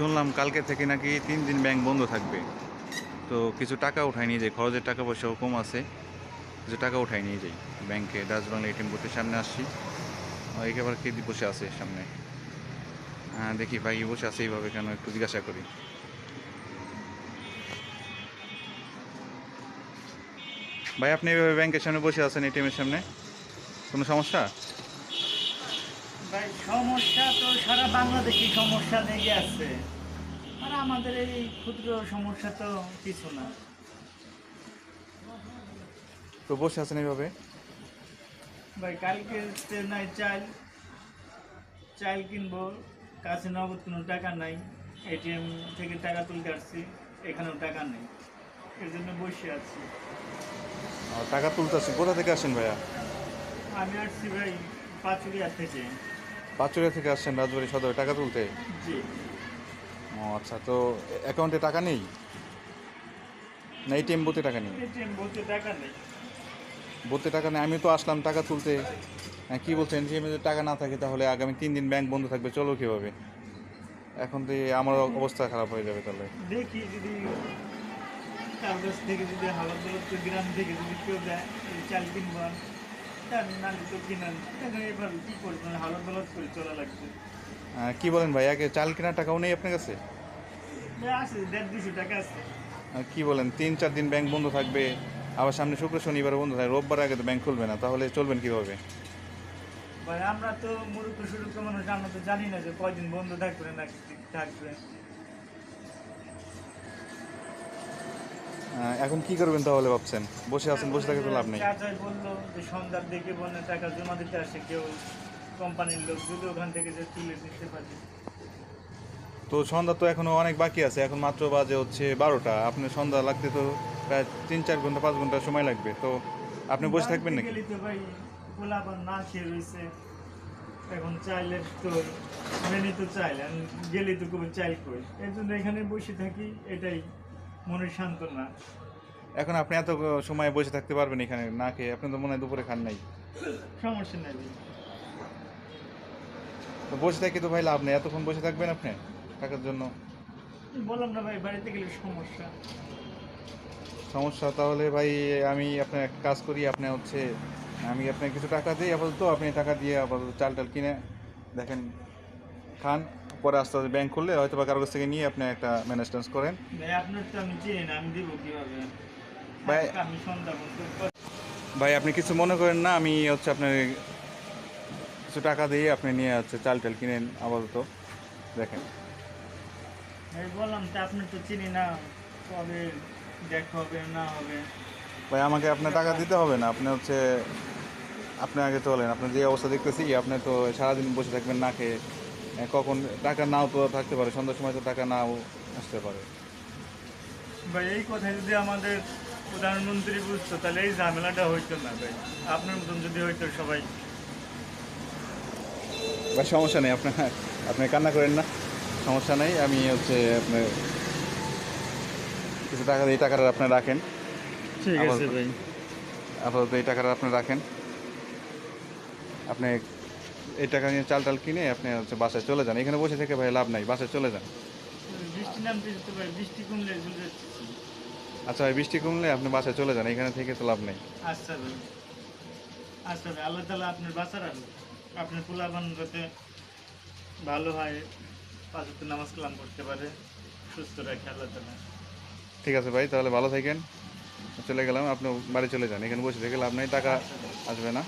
শুনলাম কালকে থেকে নাকি তিন দিন ব্যাংক বন্ধ থাকবে। তো কিছু টাকা উঠাই নিয়ে যাই, খরচের টাকা পয়সাও কম আছে। কিছু টাকা উঠাই নিয়ে যাই, ব্যাংকে ডাচ বাংলা এটিএম বুথের সামনে আসছি। একেবারে কে বসে আছে সামনে। হ্যাঁ দেখি ভাই বসে আছে এইভাবে কেন একটু জিজ্ঞাসা করি। ভাই, আপনি এভাবে ব্যাংকের সামনে বসে আছেন এটিএমের সামনে? কোনো সমস্যা? ভাই সমস্যা তো সারা বাংলাদেশি সমস্যা লেগে আছে। আর আমাদের এই ক্ষুদ্র সমস্যা তো কিছু না। তো বসে আছেন এইভাবে? ভাই কালকে নাই চাল। চাল কিনবো কাছে নগদ কোনো টাকা নাই। এটিএম থেকে টাকা তুলতে আসছি এখানেও টাকা নেই। এর জন্য বসে আছি। টাকা তুলতেছেন কোথা থেকে আসেন ভাইয়া? আমি আসছি ভাই পাঁচুরিয়া থেকে। পাঁচুরিয়া থেকে আসছেন রাজবাড়ি সদরে টাকা তুলতে? জি। ও আচ্ছা তো অ্যাকাউন্টে টাকা নেই? না এটিএম বুথে টাকা নেই? টাকা নেই। বুথে টাকা নেই আমি তো আসলাম টাকা তুলতে। হ্যাঁ, কি বলছেন? এটিএমে যদি টাকা না থাকে তাহলে আগামী তিন দিন ব্যাংক বন্ধ থাকবে চলো কীভাবে? এখন তো আমার অবস্থা খারাপ হয়ে যাবে তাহলে। দেখি যদি থেকে যদি হালত থেকে যদি কেউ দেয় চাল কিনবার কী লাগবে। আহ, কি বলেন ভাই আগে চাল কেনার টাকাও নেই আপনার কাছে? কি বলেন তিন চার দিন ব্যাংক বন্ধ থাকবে আবার সামনে শুক্র শনিবার বন্ধ থাকবে রোববার আগে তো ব্যাংক খুলবে না তাহলে চলবেন কীভাবে? ভাই আমরা তো মূর্খ সুরুক্ষ মানুষ আমরা তো জানি না যে কয়দিন বন্ধ থাকবে না থাকবে। এখন কি করবেন তাহলে ভাবছেন? বসে আছেন বসে থাকে তো লাভ নেই। চাচাই বলল যে সন্ধ্যার দিকে বনে টাকা জমা দিতে আসে কেউ কোম্পানির লোক যদি ওখান থেকে যে তুলে দিতে পারে। তো সন্ধ্যা তো এখনও অনেক বাকি আছে এখন মাত্র বাজে হচ্ছে বারোটা। আপনি সন্ধ্যা লাগতে তো প্রায় তিন চার ঘণ্টা পাঁচ ঘণ্টা সময় লাগবে। তো আপনি বসে থাকবেন নাকি? না খেয়ে রয়েছে। এখন চাইলে তো মেনে তো চাইলে গেলি তো খুব চাইল কই? এর জন্য এখানে বসে থাকি এটাই। মনের সান্ত্বনা এখন আপনি এত সময় বসে থাকতে পারবেন এখানে না খেয়ে। আপনি তো মনে হয় দুপুরে খান নাই। সমস্যা নেই তো বসে থাকি তো ভাই লাভ নেই। এতক্ষণ বসে থাকবেন আপনি টাকার জন্য? বললাম না ভাই বাড়িতে গেলে সমস্যা। সমস্যা তাহলে ভাই আমি আপনার একটা কাজ করি। আপনি হচ্ছে আমি আপনাকে কিছু টাকা দিই আপাতত। আপনি টাকা দিয়ে আপাতত চাল টাল কিনে দেখেন খান। পরে আস্তে আস্তে ব্যাংক খুললে হয়তো বা কারও কাছ থেকে নিয়ে আপনি একটা ম্যানেজ ট্যানেজ করেন। ভাই আপনার ভাই- আপনি কিছু মনে করেন না আমি হচ্ছে আপনার কিছু টাকা দিয়ে আপনি নিয়ে হচ্ছে চাল টাল কিনেন আপাতত। দেখেন। ভাই বললাম তো আপনি তো চিনি না কবে দেখা হবে না হবে। ভাই আমাকে আপনার টাকা দিতে হবে না আপনি হচ্ছে আপনি আগে চলেন আপনি যে অবস্থা দেখতেছি আপনি তো সারাদিন বসে থাকবেন না খেয়ে। কখন টাকা নাও তো থাকতে পারে সন্ধ্যার সময় তো টাকা নাও আসতে পারে। ভাই এই কথা যদি আমাদের প্রধানমন্ত্রী বুঝতো তাহলে এই ঝামেলাটা হইতো না ভাই। আপনার মতন যদি হইতো সবাই। ভাই সমস্যা নেই আপনার আপনি কান্না করেন না সমস্যা নেই। আমি হচ্ছে আপনার কিছু টাকা এই টাকাটা আপনি রাখেন। ঠিক আছে আছে ভাই। আপাতত এই টাকাটা আপনি রাখেন। আপনি এই টাকা নিয়ে চাল টাল কিনে আপনি হচ্ছে বাসায় চলে যান। এখানে বসে থেকে ভাই লাভ নাই বাসায় চলে যান। আচ্ছা ভাই বৃষ্টি কমলে আপনি বাসায় চলে যান এখানে থেকে তো লাভ নেই। আচ্ছা ভাই। আচ্ছা ভাই আল্লাহ তালা আপনার বাঁচার রাখুন আপনার পোলাবান যাতে ভালো হয় পাঁচত্ব নামাজ কালাম করতে পারে সুস্থ রাখে আল্লাহ তালা ঠিক আছে ভাই তাহলে ভালো থাকেন। চলে গেলাম আপনি বাড়ি চলে যান এখানে বসে থেকে লাভ নেই টাকা আসবে না।